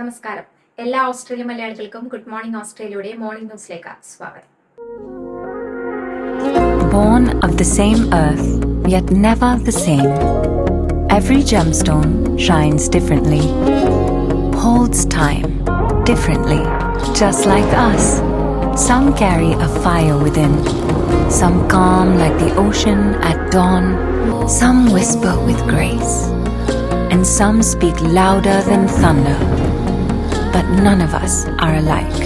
നമസ്കാരം എല്ലാ ഓസ്ട്രേലിയ മലയാളികൾക്കും ഗുഡ് മോർണിംഗ് ഓസ്ട്രേലിയയുടെ മോർണിംഗ് ന്യൂസിലേക്ക് സ്വാഗതം Born of the same earth, yet never the same. Every gemstone shines differently, holds time differently, just like us. Some carry a fire within, some calm like the ocean at dawn, some whisper with grace, and some speak louder than thunder. But none of us are alike.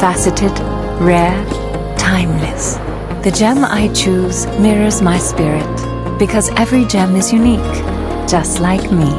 Faceted, rare, timeless. The gem I choose mirrors my spirit because every gem is unique, just like me.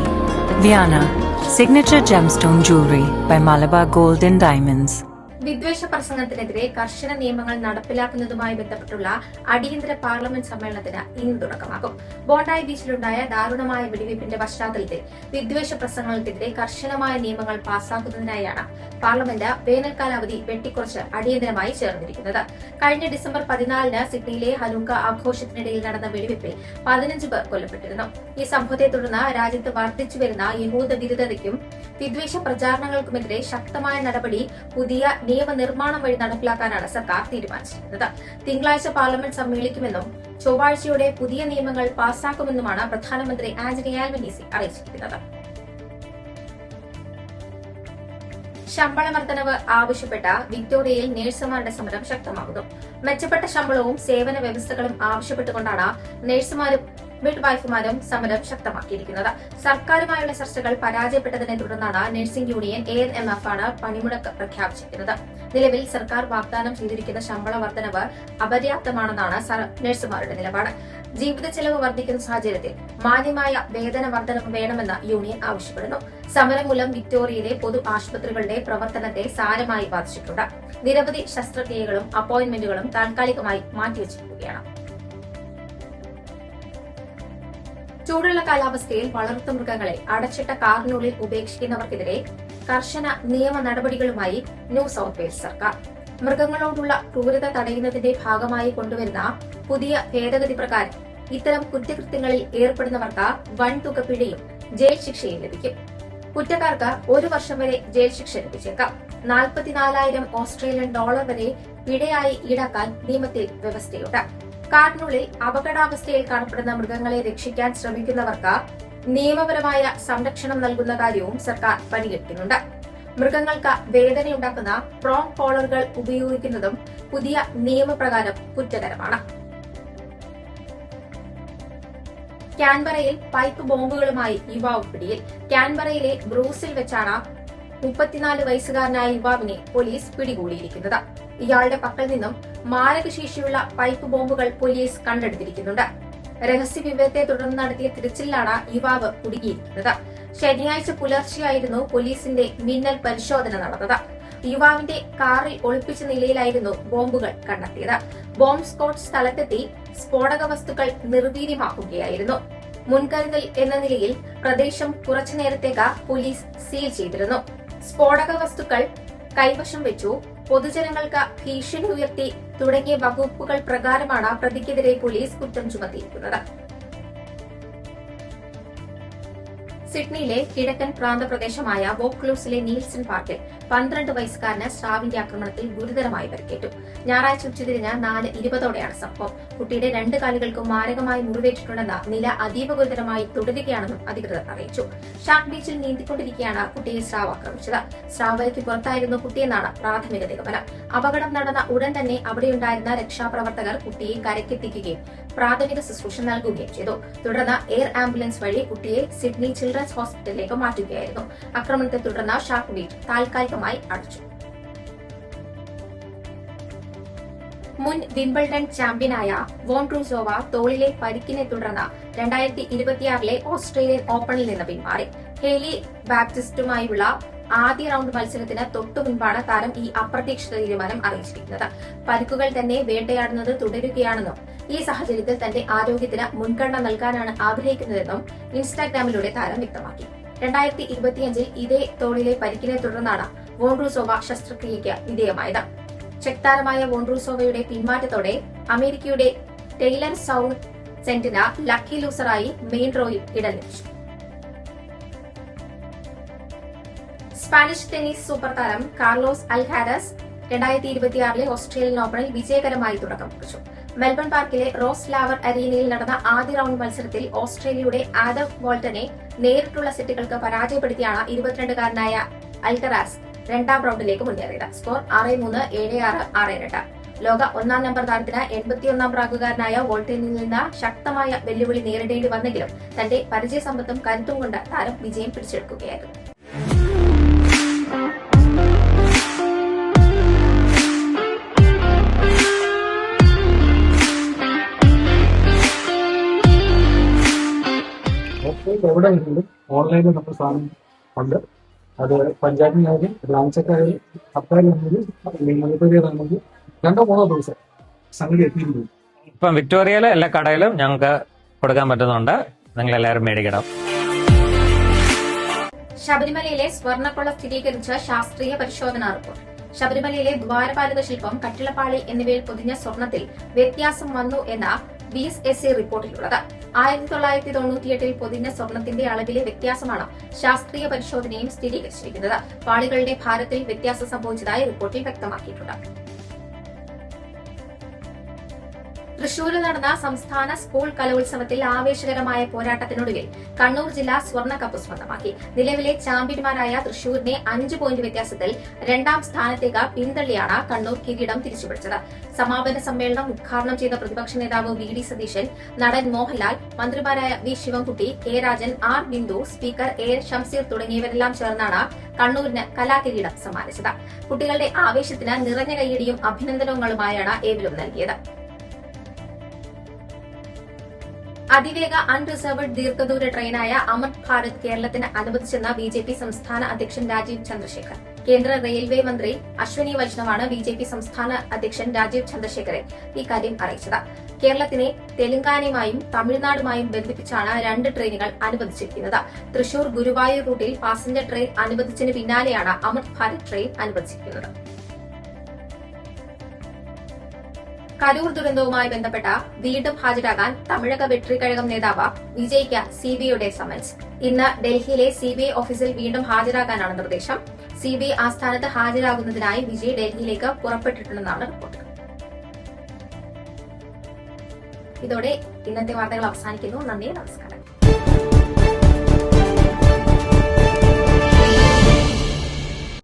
Viana, signature gemstone jewelry by Malabar Gold and Diamonds. വിദ്വേഷ പ്രസംഗത്തിനെതിരെ കർശന നിയമങ്ങൾ നടപ്പിലാക്കുന്നതുമായി ബന്ധപ്പെട്ടുള്ള അടിയന്തര parliament സമ്മേളനത്തിന് ഇന്ന് തുടക്കമാകും. ബോണ്ടായി ബീച്ചിലുണ്ടായ ദാരുണമായ വെടിവയ്പിന്റെ പശ്ചാത്തലത്തിൽ വിദ്വേഷ പ്രസംഗങ്ങൾക്കെതിരെ കർശനമായ നിയമങ്ങൾ പാസാക്കുന്നതിനായാണ് പാർലമെന്റ് വേനൽക്കാലാവധി വെട്ടിക്കുറച്ച് അടിയന്തരമായി ചേർന്നിരിക്കുന്നത്. കഴിഞ്ഞ ഡിസംബർ പതിനാലിന് സിഡ്നിയിലെ ഹലുങ്ക ആഘോഷത്തിനിടയിൽ നടന്ന വെടിവയ്പിൽ പതിനഞ്ച് പേർ കൊല്ലപ്പെട്ടിരുന്നു. ഈ സംഭവത്തെ തുടർന്ന് രാജ്യത്ത് വർദ്ധിച്ചു വരുന്ന യഹൂദ വിരുദ്ധതയ്ക്കും വിദ്വേഷ പ്രചാരണങ്ങൾക്കുമെതിരെ ശക്തമായ നടപടി പുതിയ നിയമനിർമ്മാണം വഴി നടപ്പിലാക്കാനാണ് സർക്കാർ തീരുമാനിച്ചിരിക്കുന്നത്. തിങ്കളാഴ്ച പാർലമെന്റ് സമ്മേളിക്കുമെന്നും ചൊവ്വാഴ്ചയോടെ പുതിയ നിയമങ്ങൾ പാസാക്കുമെന്നുമാണ് പ്രധാനമന്ത്രി ആന്റണി ആൽബനീസി അറിയിച്ചിരിക്കുന്നത്. ശമ്പള വർധനവ് ആവശ്യപ്പെട്ട വിക്ടോറിയയിൽ നഴ്സുമാരുടെ സമരം ശക്തമാകുന്നു. മെച്ചപ്പെട്ട ശമ്പളവും സേവന വ്യവസ്ഥകളും ആവശ്യപ്പെട്ടുകൊണ്ടാണ് നഴ്സുമാരും മിഡ് വൈഫുമാരും സമരം ശക്തമാക്കിയിരിക്കുന്നത്. സർക്കാരുമായുള്ള ചർച്ചകൾ പരാജയപ്പെട്ടതിനെ തുടർന്നാണ് nursing union A N M F ആണ് പണിമുടക്ക് പ്രഖ്യാപിച്ചിരിക്കുന്നത്. നിലവിൽ സർക്കാർ വാഗ്ദാനം ചെയ്തിരിക്കുന്ന ശമ്പള വർധനവ് അപര്യാപ്തമാണെന്നാണ് നഴ്സുമാരുടെ നിലപാട്. ജീവിത ചെലവ് വർദ്ധിക്കുന്ന സാഹചര്യത്തിൽ മാന്യമായ വേതന വർധനവ് വേണമെന്ന് യൂണിയൻ ആവശ്യപ്പെടുന്നു. സമരം മൂലം വിക്ടോറിയയിലെ പൊതു ആശുപത്രികളുടെ പ്രവർത്തനത്തെ സാരമായി ബാധിച്ചിട്ടുണ്ട്. നിരവധി ശസ്ത്രക്രിയകളും അപ്പോയിന്റ്മെന്റുകളും താൽക്കാലികമായി മാറ്റിവച്ചിരിക്കുകയാണ്. ചൂടുള്ള കാലാവസ്ഥയിൽ വളർത്തുമൃഗങ്ങളെ അടച്ചിട്ട കാറിനുള്ളിൽ ഉപേക്ഷിക്കുന്നവർക്കെതിരെ കർശന നിയമ നടപടികളുമായി ന്യൂ സൌത്ത് വെയിൽസ് സർക്കാർ. മൃഗങ്ങളോടുള്ള ക്രൂരത തടയുന്നതിന്റെ ഭാഗമായി കൊണ്ടുവരുന്ന പുതിയ ഭേദഗതി പ്രകാരം ഇത്തരം കുറ്റകൃത്യങ്ങളിൽ ഏർപ്പെടുന്നവർക്ക് വൻതുക പിഴയും ജയിൽ ശിക്ഷയും ലഭിക്കും. കുറ്റക്കാർക്ക് ഒരു വർഷം വരെ ജയിൽ ശിക്ഷ ലഭിച്ചേക്കാം. നാൽപ്പത്തിനാലായിരം ഓസ്ട്രേലിയൻ ഡോളർ വരെ പിഴയായി ഈടാക്കാൻ നിയമത്തിൽ വ്യവസ്ഥയുണ്ട്. കാട്ടിനുള്ളിൽ അപകടാവസ്ഥയിൽ കാണപ്പെടുന്ന മൃഗങ്ങളെ രക്ഷിക്കാൻ ശ്രമിക്കുന്നവർക്ക് നിയമപരമായ സംരക്ഷണം നൽകുന്ന കാര്യവും സർക്കാർ പരിഗണിക്കുന്നുണ്ട് മൃഗങ്ങൾക്ക് വേദനയുണ്ടാക്കുന്ന പ്രോം കോളറുകൾ ഉപയോഗിക്കുന്നതും പുതിയ നിയമപ്രകാരം കുറ്റകരമാണ്. ക്യാൻബറയിൽ പൈപ്പ് ബോംബുകളുമായി യുവാവ് പിടിയിൽ. ക്യാൻബറയിലെ ബ്രൂസിൽ വെച്ചാണ് മുപ്പത്തിനാല് വയസ്സുകാരനായ യുവാവിനെ പോലീസ് പിടികൂടിയിരിക്കുന്നത്. ഇയാളുടെ പക്കൽ നിന്നും മാരകശേഷിയുള്ള പൈപ്പ് ബോംബുകൾ പോലീസ് കണ്ടെടുത്തിരിക്കുന്നുണ്ട്. രഹസ്യ വിവരത്തെ തുടർന്ന് നടത്തിയ തിരച്ചിലിലാണ് യുവാവ് കുടുങ്ങിയിരിക്കുന്നത്. ശനിയാഴ്ച പുലർച്ചെയായിരുന്നു പോലീസിന്റെ മിന്നൽ പരിശോധന നടന്നത്. യുവാവിന്റെ കാറിൽ ഒളിപ്പിച്ച നിലയിലായിരുന്നു ബോംബുകൾ കണ്ടെത്തിയത്. ബോംബ് സ്കോട്ട് സ്ഥലത്തെത്തി സ്ഫോടക വസ്തുക്കൾ നിർവീര്യമാക്കുകയായിരുന്നു. മുൻകരുതൽ എന്ന നിലയിൽ പ്രദേശം കുറച്ചു നേരത്തേക്ക് പോലീസ് സീൽ ചെയ്തിരുന്നു. സ്ഫോടക വസ്തുക്കൾ കൈവശം വെച്ചു. പൊതുജനങ്ങൾക്ക് ഭീഷണി ഉയർത്തി തുടങ്ങിയ വകുപ്പുകൾ പ്രകാരമാണ് പ്രതിക്കെതിരെ പോലീസ് കുറ്റം ചുമത്തിയിരിക്കുന്നത്. സിഡ്നിയിലെ കിഴക്കൻ പ്രാന്തപ്രദേശമായ വോക്ലൂസിലെ നീൽസൺ പാർക്കിൽ പന്ത്രണ്ട് വയസ്സുകാരന് സ്രാവിന്റെ ആക്രമണത്തിൽ ഗുരുതരമായി പരിക്കേറ്റു. ഞായറാഴ്ച ഉച്ചതിരിഞ്ഞ് നാല് ഇരുപതോടെയാണ് സംഭവം. കുട്ടിയുടെ രണ്ട് കാലുകൾക്കും മാരകമായി മുറിവേറ്റിട്ടുണ്ടെന്ന നില അതീവ ഗുരുതരമായി തുടരുകയാണെന്നും അധികൃതർ അറിയിച്ചു. ഷാർക്ക് ബീച്ചിൽ നീന്തിക്കൊണ്ടിരിക്കെയാണ് കുട്ടിയെ സ്രാവ് ആക്രമിച്ചത്. സ്രാവ് വരയ്ക്ക് പുറത്തായിരുന്നു കുട്ടിയെന്നാണ് പ്രാഥമിക നിഗമനം. അപകടം നടന്ന ഉടൻ തന്നെ അവിടെയുണ്ടായിരുന്ന രക്ഷാപ്രവർത്തകർ കുട്ടിയെ കരക്കെത്തിക്കുകയും പ്രാഥമിക ശുശ്രൂഷ നൽകുകയും ചെയ്തു. തുടർന്ന് എയർ ആംബുലൻസ് വഴി കുട്ടിയെ സിഡ്നി ചിൽഡ്രൻസ് ഹോസ്പിറ്റലിലേക്ക് മാറ്റുകയായിരുന്നു. ആക്രമണത്തെ തുടർന്ന് ഷാർക്ക് ബീച്ച് താൽക്കാലികമായി അടച്ചു. മുൻ വിംബിൾഡൺ ചാമ്പ്യനായ വോൺ വോൺട്രൂസോവ തോളിലെ പരിക്കിനെ തുടർന്ന് രണ്ടായിരത്തി ഇരുപത്തിയാറിലെ ഓസ്ട്രേലിയൻ ഓപ്പണിൽ നിന്ന് പിന്മാറി. ഹേലി ബാപ്റ്റിസ്റ്റുമായുള്ള ആദ്യ റൌണ്ട് മത്സരത്തിന് തൊട്ടു മുൻപാണ് താരം ഈ അപ്രതീക്ഷിത തീരുമാനം അറിയിച്ചിരിക്കുന്നത്. പരിക്കുകൾ തന്നെ വേട്ടയാടുന്നത് തുടരുകയാണെന്നും ഈ സാഹചര്യത്തിൽ തന്റെ ആരോഗ്യത്തിന് മുൻഗണന നൽകാനാണ് ആഗ്രഹിക്കുന്നതെന്നും ഇൻസ്റ്റാഗ്രാമിലൂടെ താരം വ്യക്തമാക്കി. രണ്ടായിരത്തി ഇരുപത്തിയഞ്ചിൽ ഇതേ തോളിലെ പരിക്കിനെ തുടർന്നാണ് വോൺട്രൂസോവ ശസ്ത്രക്രിയയ്ക്ക് വിധേയമായത്. ചെക്ക് താരമായ വോൺട്രൂസോവയുടെ പിന്മാറ്റത്തോടെ അമേരിക്കയുടെ ടെയ്ലർ സൗണ്ട് സെന്റിന ലക്കി ലൂസറായി മെയിൻ റോയിൽ ഇടം ലഭിച്ചു. സ്പാനിഷ് ടെന്നീസ് സൂപ്പർ താരം കാർലോസ് അൽഹാരസ് രണ്ടായിരത്തി ഇരുപത്തിയാറിലെ ഓസ്ട്രേലിയൻ ഓപ്പണിൽ വിജയകരമായി തുടക്കം കുറിച്ചു. മെൽബൺ പാർക്കിലെ റോസ് ലാവർ അരീനയിൽ നടന്ന ആദ്യ റൌണ്ട് മത്സരത്തിൽ ഓസ്ട്രേലിയയുടെ ആദം വോൾട്ടനെ നേരിട്ടുള്ള സെറ്റുകൾക്ക് പരാജയപ്പെടുത്തിയാണ് ഇരുപത്തിരണ്ടുകാരനായ അൽക്കറാസ് രണ്ടാം റൗണ്ടിലേക്ക് മുന്നേറിയത്. സ്കോർ ആറ് മൂന്ന് ഏഴ് ആറ് ആറ് രണ്ട് ലോക ഒന്നാം നമ്പർ താരത്തിന് എൺപത്തിയൊന്നാം റാങ്കുകാരനായ വോൾട്ടേനിൽ നിന്ന് ശക്തമായ വെല്ലുവിളി നേരിടേണ്ടി വന്നെങ്കിലും തന്റെ പരിചയസമ്പത്തും കരുത്തും കൊണ്ട് താരം വിജയം പിടിച്ചെടുക്കുകയായിരുന്നു. എവിടെ ഓൺലൈനിൽ നമ്മൾ സാധനം ഉണ്ട്. അത് പഞ്ചായത്തിനായാലും ബ്രാഞ്ചൊക്കെ അപ്പായാലും മുനിസിപ്പാലിറ്റിയാണെങ്കിൽ രണ്ടോ മൂന്നോ ദിവസം സംഗതി എത്തിയിരുന്നു. ഇപ്പം വിക്ടോറിയയിലെ എല്ലാ കടയിലും ഞങ്ങൾക്ക് കൊടുക്കാൻ പറ്റുന്നുണ്ട്. നിങ്ങൾ എല്ലാവരും മേടിക്കണം. ശബരിമലയിലെ സ്വർണക്കൊള്ള സ്ഥിരീകരിച്ച ശാസ്ത്രീയ പരിശോധനാ റിപ്പോർട്ട്. ശബരിമലയിലെ ദ്വാരപാലക ശില്പം കട്ടിളപ്പാളി എന്നിവയിൽ പൊതിഞ്ഞ സ്വർണത്തിൽ വ്യത്യാസം വന്നു എന്ന ബി എസ് എസ് സി റിപ്പോർട്ടിലുള്ളത്. ആയിരത്തി തൊള്ളായിരത്തി തൊണ്ണൂറ്റിയെട്ടിൽ പൊതിഞ്ഞ സ്വർണത്തിന്റെ അളവിലെ വ്യത്യാസമാണ് ശാസ്ത്രീയ പരിശോധനയും സ്ഥിരീകരിച്ചിരിക്കുന്നത്. പാളികളുടെ ഭാരത്തിൽ വ്യത്യാസം സംഭവിച്ചതായി റിപ്പോർട്ടിൽ വ്യക്തമാക്കിയിട്ടുണ്ട്. തൃശൂരിൽ നടന്ന സംസ്ഥാന സ്കൂൾ കലോത്സവത്തിൽ ആവേശകരമായ പോരാട്ടത്തിനൊടുവിൽ കണ്ണൂർ ജില്ല കപ്പ് സ്വന്തമാക്കി. നിലവിലെ ചാമ്പ്യന്മാരായ തൃശൂരിനെ അഞ്ച് പോയിന്റ് വ്യത്യാസത്തിൽ രണ്ടാം സ്ഥാനത്തേക്ക് പിന്തള്ളിയാണ് കണ്ണൂർ കിരീടം തിരിച്ചുപിടിച്ചത്. സമാപന സമ്മേളനം ഉദ്ഘാടനം ചെയ്ത പ്രതിപക്ഷ നേതാവ് വി ഡി സതീശൻ നടൻ മോഹൻലാൽ മന്ത്രിമാരായ V Sivankutty K Rajan R Bindu speaker A Shamseer തുടങ്ങിയവരെല്ലാം ചേർന്നാണ് കണ്ണൂരിന് കലാകിരീടം സമ്മാനിച്ചത്. കുട്ടികളുടെ ആവേശത്തിന് നിറഞ്ഞ കൈയടിയും അഭിനന്ദനങ്ങളുമായാണ് ഏവരും നൽകിയത്. അതിവേഗ അൺറിസർവ്ഡ് ദീർഘദൂര ട്രെയിനായ അമൃത് ഭാരത് കേരളത്തിന് അനുവദിച്ചെന്ന ബി ജെ പി സംസ്ഥാന അധ്യക്ഷൻ രാജീവ് ചന്ദ്രശേഖർ. കേന്ദ്ര റെയിൽവേ മന്ത്രി അശ്വനി വൈഷ്ണവാണ് ബി ജെ പി സംസ്ഥാന അധ്യക്ഷൻ രാജീവ് ചന്ദ്രശേഖരെ ഇക്കാര്യം അറിയിച്ചത്. കേരളത്തിനെ തെലങ്കാനയുമായും തമിഴ്നാടുമായും ബന്ധിപ്പിച്ചാണ് രണ്ട് ട്രെയിനുകൾ അനുവദിച്ചിരിക്കുന്നത്. തൃശൂർ ഗുരുവായൂർ റൂട്ടിൽ പാസഞ്ചർ ട്രെയിൻ അനുവദിച്ചതിന് പിന്നാലെയാണ് അമൃത് ഭാരത് ട്രെയിൻ അനുവദിച്ചിരിക്കുന്നത്. കരൂർ ദുരന്തവുമായി ബന്ധപ്പെട്ട വീണ്ടും ഹാജരാകാൻ തമിഴക വെട്രിക്കഴകം നേതാവ് വിജയ്ക്ക് സിബിഐയുടെ സമൻസ് ഇന്ന് ഡൽഹിയിലെ സിബിഐ ഓഫീസിൽ വീണ്ടും ഹാജരാകാനാണ് നിർദ്ദേശം. സിബിഐ ആസ്ഥാനത്ത് ഹാജരാകുന്നതിനായി വിജയ് ഡൽഹിയിലേക്ക് പുറപ്പെട്ടിട്ടുണ്ടെന്നാണ് റിപ്പോർട്ട്. ഇതോടെ ഇന്നത്തെ വാർത്തകൾ അവസാനിക്കുന്നു. നന്ദി നമസ്കാരം.